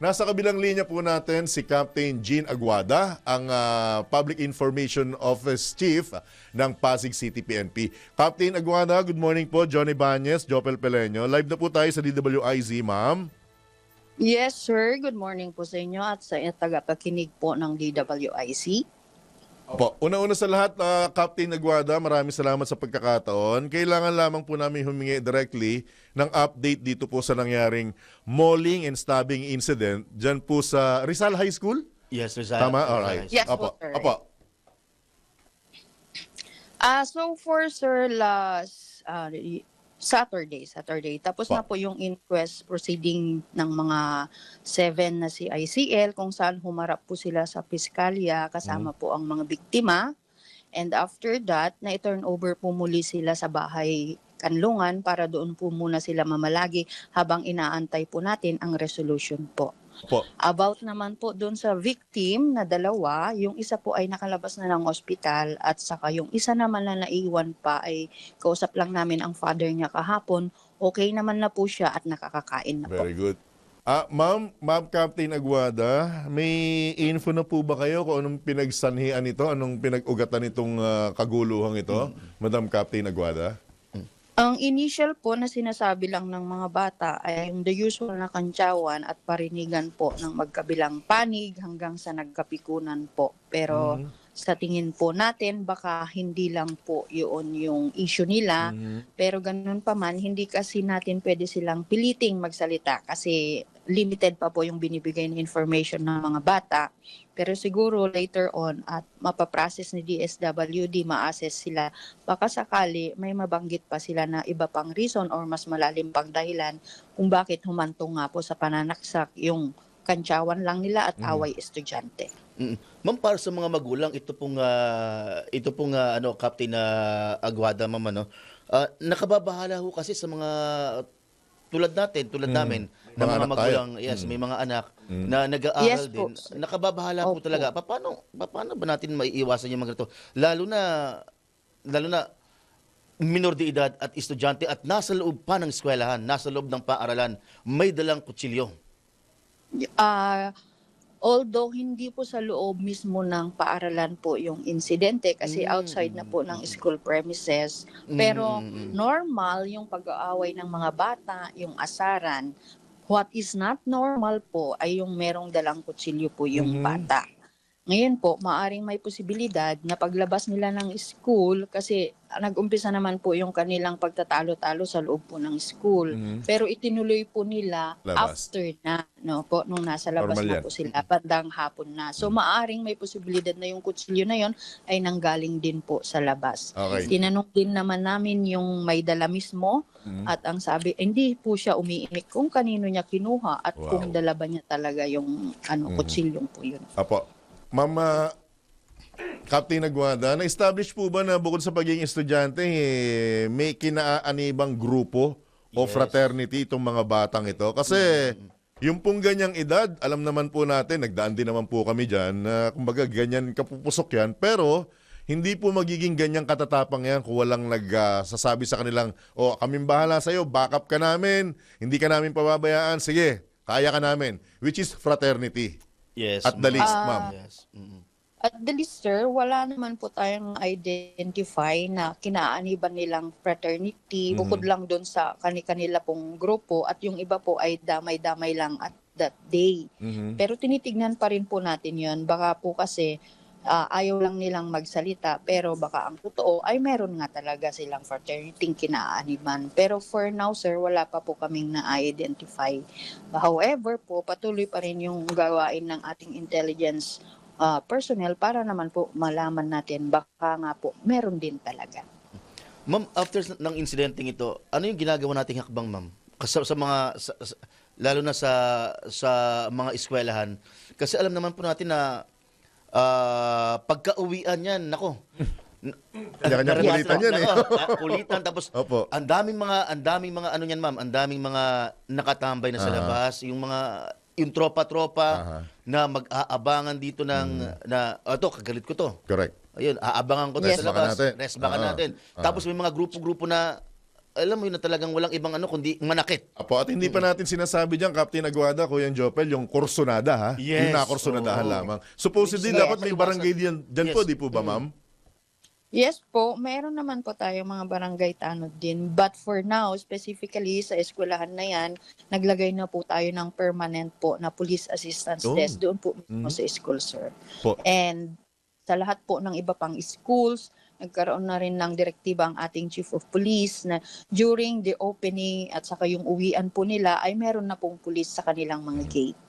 Nasa kabilang linya po natin si Captain Jean Aguada, ang ah, Public Information Office Chief ng Pasig City PNP. Captain Aguada, good morning po. Johnny Banyes, Jopel Peleño. Live na po tayo sa DWIZ, ma'am. Yes, sir. Good morning po sa inyo at sa tagapakinig po ng DWIC. Po, una-una sa lahat, ah, Captain Aguada, maraming salamat sa pagkakataon. Kailangan lamang po namin humingi directly ng update dito po sa nangyaring mauling and stabbing incident dyan po sa Rizal High School? Yes, Rizal. Tama? Alright. Yes Opo. po, sir. Opo. Ah, so for sir last ah, y- Saturday, Saturday. Tapos Pa. na po yung inquest proceeding ng mga seven na si ICL kung saan humarap po sila sa piskalya kasama po ang mga biktima. And after that, na-turn over po muli sila sa bahay kanlungan para doon po muna sila mamalagi habang inaantay po natin ang resolution po. Po. About naman po doon sa victim na dalawa, yung isa po ay nakalabas na ng ospital at saka yung isa naman na naiwan pa ay kausap lang namin ang father niya kahapon. Okay naman na po siya at nakakakain na po. Very good. Ah, ma'am, ma'am Captain Aguada, may info na po ba kayo kung anong pinagsanhian ito? Anong pinag-ugatan itong ah, kaguluhang ito, Madam Captain Aguada? Ang initial po na sinasabi lang ng mga bata ay yung the usual na kantsawan at parinigan po ng magkabilang panig hanggang sa nagkapikunan po. Pero Mhm. Sa tingin po natin baka hindi lang po yun yung issue nila Mhm. Pero ganun pa man, hindi kasi natin pwede silang piliting magsalita kasi limited pa po yung binibigay na information ng mga bata. Pero siguro later on at mapaprocess ni DSWD, ma-assess sila, baka sakali may mabanggit pa sila na iba pang reason or mas malalim pang dahilan kung bakit humantong nga po sa pananaksak yung kantsawan lang nila at Mhm. away estudyante. Mm. Ma'am, para sa mga magulang, ito pong, ah, ito pong ah, ano, Captain na Aguada, ma'am, ano, ah, nakababahala ho kasi sa mga tulad natin, tulad Mm. namin, na Mga mga, anak tayo. magulang, yes, Mm. may mga anak Mm. na nag-aaral Yes po. din. Nakababahala po Opo. talaga. Pa- Paano, pa- paano ba natin maiiwasan yung mga ganito? Lalo na, lalo na, minor de edad at estudyante at nasa loob pa ng eskwelahan, nasa loob ng paaralan, may dalang kutsilyo. Ah, although hindi po sa loob mismo ng paaralan po yung insidente kasi Mm. outside na po ng school premises, pero Mm. normal yung pag-aaway ng mga bata, yung asaran. What is not normal po ay yung merong dalang kutsilyo po yung Mhm. bata. Ngayon po, maaring may posibilidad na paglabas nila ng school kasi nag-umpisa naman po yung kanilang pagtatalo-talo sa loob po ng school. Mhm. Pero itinuloy po nila Labas. after na, no po, nung nasa labas Normal na yan. po sila, bandang hapon na. So maaring may posibilidad na yung kutsilyo na yon ay nanggaling din po sa labas. Okay. Tinanong din naman namin yung may dala mismo Mhm. at ang sabi, hindi po siya umiimik kung kanino niya kinuha at Wow. kung dala ba niya talaga yung ano, Mhm. kutsilyong po yun. Apo. Mama, Captain Aguada, na-establish po ba na bukod sa pagiging estudyante, eh, may kinaanibang grupo o Yes. fraternity itong mga batang ito? Kasi yung pong ganyang edad, alam naman po natin, nagdaan din naman po kami dyan, na kumbaga ganyan kapupusok yan, pero hindi po magiging ganyang katatapang yan kung walang nagsasabi sa kanilang, o kaming bahala sa'yo, backup ka namin, hindi ka namin pababayaan, sige, kaya ka namin, which is fraternity. Yes. At the least, ma'am. Yes. Mm. At the least, sir, wala naman po tayong identify na kinaaniban nilang fraternity Mhm. bukod lang doon sa kani-kanila pong grupo at yung iba po ay damay-damay lang at that day. Mhm. Pero tinitignan pa rin po natin yon Baka po kasi ah, ayaw lang nilang magsalita pero baka ang totoo ay meron nga talaga silang fraternity kinaaniban. Pero for now, sir, wala pa po kaming na-identify. However po, patuloy pa rin yung gawain ng ating intelligence ah, personnel para naman po malaman natin baka nga po meron din talaga. Ma'am, after ng incidenting ito, ano yung ginagawa nating hakbang, ma'am? Kasi sa mga sa- sa- lalo na sa sa mga eskwelahan kasi alam naman po natin na ah, pagka-uwian yan, nako. Kanya-kanya kulitan yan eh. kulitan tapos Opo. ang daming mga ang daming mga ano yan, ma'am, ang daming mga nakatambay na sa labas, yung mga yung tropa-tropa Aha. na mag-aabangan dito ng na oh, to kagalit ko to. Correct. Ayun, aabangan ko tayo Yes. sa labas. Baka natin. Rest baka Ah. natin. Tapos may mga grupo-grupo na alam mo yun na talagang walang ibang ano kundi manakit. Apo, at hindi pa natin sinasabi diyan Captain Aguada, Kuya Jopel, yung kursonada ha? Yes, Yung nakursonadahan oo. lamang. Supposedly, Yes. dapat may barangay diyan, diyan Yes. po, di po ba ma'am? Yes po, meron naman po tayo mga barangay tanod din. But for now, specifically sa eskwelahan na yan, naglagay na po tayo ng permanent po na police assistance Oh. desk doon po mismo Mhm. sa school, sir. Po. And sa lahat po ng iba pang schools, nagkaroon na rin ng direktiba ang ating chief of police na during the opening at saka yung uwian po nila ay meron na pong police sa kanilang mga gate.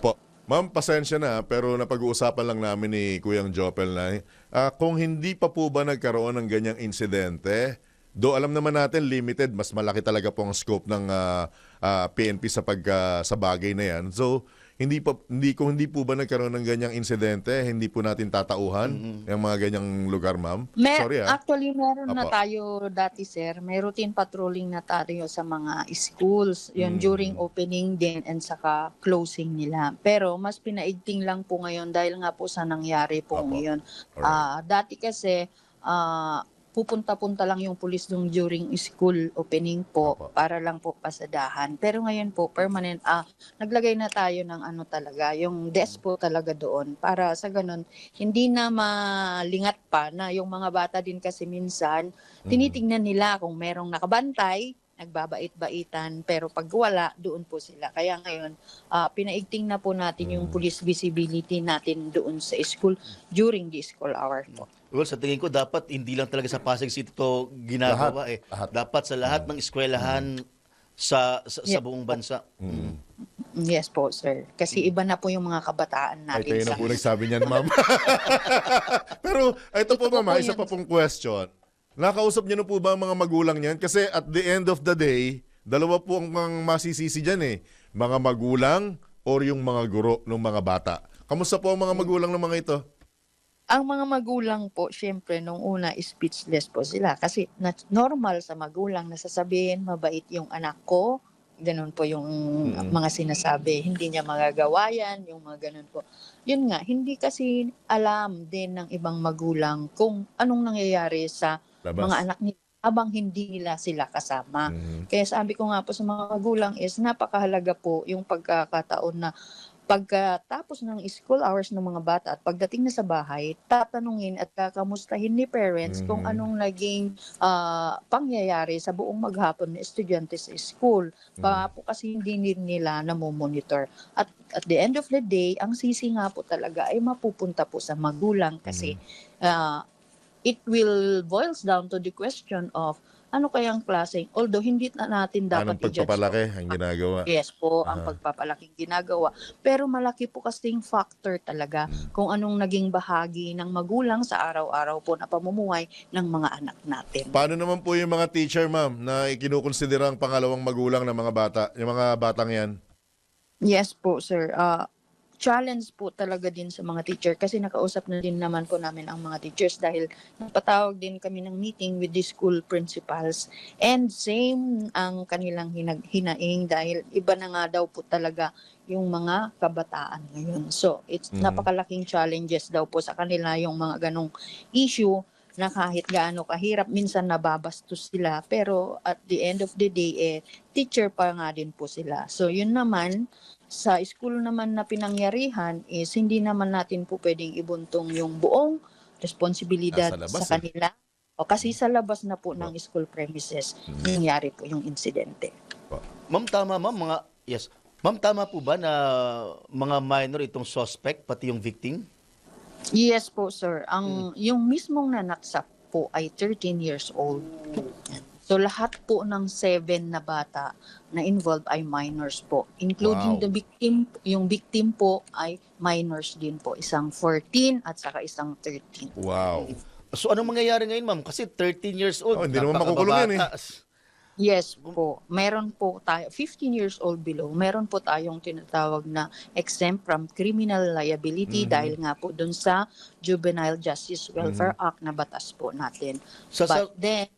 Po. Ma'am, pasensya na, pero napag-uusapan lang namin ni Kuyang Jopel na ah, kung hindi pa po ba nagkaroon ng ganyang insidente, do alam naman natin limited, mas malaki talaga po ang scope ng ah, ah, PNP sa pag ah, sa bagay na yan. So, hindi pa hindi kung hindi po ba nagkaroon ng ganyang insidente, hindi po natin tatauhan yung mga ganyang lugar, ma'am. Mer- Sorry ah. Actually, meron na Apo. tayo dati, sir. May routine patrolling na tayo sa mga schools. Yun, Mm. during opening din and saka closing nila. Pero mas pinaigting lang po ngayon dahil nga po sa nangyari po Apo. ngayon. Ah, dati kasi, ah, pupunta-punta lang yung pulis dung during school opening po Apo. para lang po pasadahan. Pero ngayon po, permanent, ah, naglagay na tayo ng ano talaga, yung desk po talaga doon para sa ganun, hindi na malingat pa na yung mga bata din kasi minsan, tinitingnan nila kung merong nakabantay, nagbabait-baitan, pero pag wala, doon po sila. Kaya ngayon, ah, pinaigting na po natin yung Mm. police visibility natin doon sa school during the school hour po. Well, sa tingin ko dapat hindi lang talaga sa Pasig City to ginagawa eh. Lahat. Dapat sa lahat ng eskwelahan sa sa, sa buong bansa. Mm. Yes po, sir. Kasi iba na po yung mga kabataan Ay, natin. kayo na po nagsabi niyan, ma'am. Pero ito po, Ito po mama, po isa pa pong question. Nakausap niyo na po ba ang mga magulang niyan? Kasi at the end of the day, dalawa po ang mga masisisi dyan eh. Mga magulang or yung mga guro ng mga bata. Kamusta po ang mga magulang ng mga ito? Ang mga magulang po, syempre, nung una, speechless po sila. Kasi normal sa magulang na sasabihin, mabait yung anak ko. Ganun po yung Mm. mga sinasabi. Hindi niya magagawa yan, yung mga ganun po. Yun nga, hindi kasi alam din ng ibang magulang kung anong nangyayari sa Labas. mga anak nila habang hindi nila sila kasama. Mhm. Kaya sabi ko nga po sa mga magulang is napakahalaga po yung pagkakataon na pagkatapos ng school hours ng mga bata at pagdating na sa bahay, tatanungin at kakamustahin ni parents kung Mhm. anong naging ah, pangyayari sa buong maghapon na estudyante sa school. Pa po kasi hindi nila namomonitor. At at the end of the day, ang sisi nga po talaga ay mapupunta po sa magulang kasi ah, it will boils down to the question of ano kayang klaseng, although hindi na natin dapat Anong pagpapalaki ang ginagawa? Yes po, ang Ah. pagpapalaking ginagawa. Pero malaki po kasing factor talaga Hmm. kung anong naging bahagi ng magulang sa araw-araw po na pamumuhay ng mga anak natin. Paano naman po yung mga teacher, ma'am, na ikinukonsidera ang pangalawang magulang ng mga bata, yung mga batang yan? Yes po, sir. Ah, challenge po talaga din sa mga teacher kasi nakausap na din naman po namin ang mga teachers dahil napatawag din kami ng meeting with the school principals and same ang kanilang hinag- hinaing dahil iba na nga daw po talaga yung mga kabataan ngayon. So, it's Mhm. napakalaking challenges daw po sa kanila yung mga ganong issue na kahit gaano kahirap, minsan nababastos sila. Pero at the end of the day, eh, teacher pa nga din po sila. So, yun naman, sa school naman na pinangyarihan is hindi naman natin po pwedeng ibuntong yung buong responsibilidad Nasa labas sa eh. kanila. O kasi sa labas na po ng school premises, nangyari po yung insidente. Ma'am tama ma'am mga yes. Ma'am tama po ba na mga minor itong suspect pati yung victim? Yes po, sir. Ang yung mismong nanaksak po ay 13 years old. So lahat po ng seven na bata na involved ay minors po. Including Wow. the victim, yung victim po ay minors din po. Isang 14 at saka isang 13. Wow. So anong mangyayari ngayon ma'am? Kasi 13 years old. Oh, hindi naman makukulong yan, eh. Yes po. Meron po tayo, 15 years old below, meron po tayong tinatawag na exempt from criminal liability Mhm. dahil nga po dun sa Juvenile Justice Welfare Act na batas po natin. Sa, But then,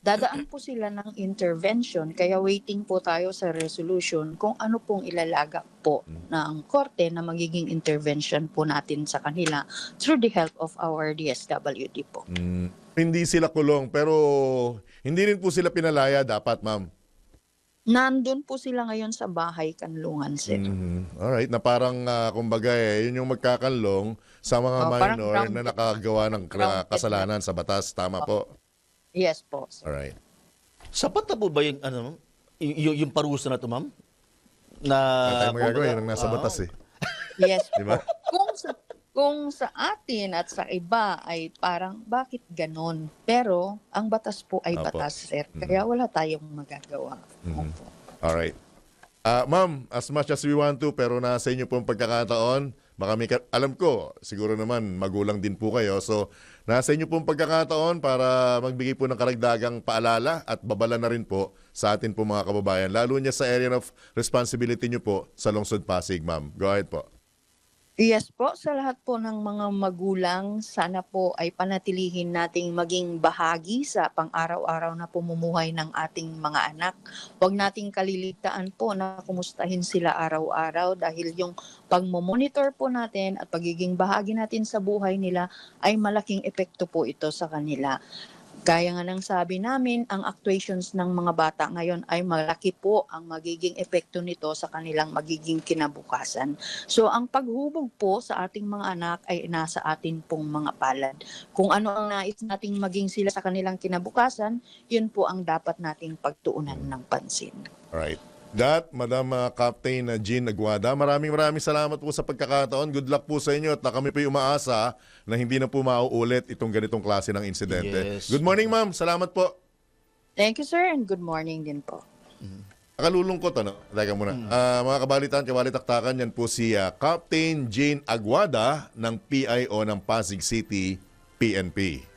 dadaan po sila ng intervention. Kaya waiting po tayo sa resolution kung ano pong ilalaga po ng korte na magiging intervention po natin sa kanila through the help of our DSWD po. Mm, hindi sila kulong, pero hindi rin po sila pinalaya dapat, ma'am. Nandun po sila ngayon sa bahay kanlungan, sir. Mhm. Alright, na parang ah, kumbaga eh, yun yung magkakanlong sa mga Oh, minor na nakagawa ng Grounded. kasalanan sa batas. Tama po. Yes po. sir. Alright. Sapat na po ba yung, ano, y- yung parusa na to, ma'am? Na, tayong magagawa, yun ang nasa Ah, batas eh. Yes Di ba? kung sa kung sa atin at sa iba ay parang bakit ganon? Pero ang batas po ay Opo. batas, sir. Mm. Kaya wala tayong magagawa. Mhm. Opo. Alright. Ah, ma'am, as much as we want to, pero nasa inyo pong pagkakataon, baka may alam ko, siguro naman magulang din po kayo. So, nasa inyo pong pagkakataon para magbigay po ng karagdagang paalala at babala na rin po sa atin po mga kababayan. Lalo niya sa area of responsibility niyo po sa Lungsod Pasig, ma'am. Go ahead po. Yes po, sa lahat po ng mga magulang, sana po ay panatilihin nating maging bahagi sa pang-araw-araw na pumumuhay ng ating mga anak. Huwag nating kalilitaan po na kumustahin sila araw-araw dahil yung pagmomonitor po natin at pagiging bahagi natin sa buhay nila ay malaking epekto po ito sa kanila. Gaya nga ng sabi namin, ang actuations ng mga bata ngayon ay malaki po ang magiging epekto nito sa kanilang magiging kinabukasan. So ang paghubog po sa ating mga anak ay nasa atin pong mga palad. Kung ano ang nais nating maging sila sa kanilang kinabukasan, yun po ang dapat nating pagtuunan ng pansin. Alright. That, Madam uh, Captain uh, Jean Aguada, maraming maraming salamat po sa pagkakataon. Good luck po sa inyo at na kami po umaasa na hindi na po mauulit itong ganitong klase ng insidente. Yes. Good morning, ma'am. Salamat po. Thank you sir and good morning din po. Nakalulungkot, ano? Teka muna. Ah, mga kabalitan, kabalitaktakan, yan po si ah, Captain Jane Aguada ng PIO ng Pasig City, PNP.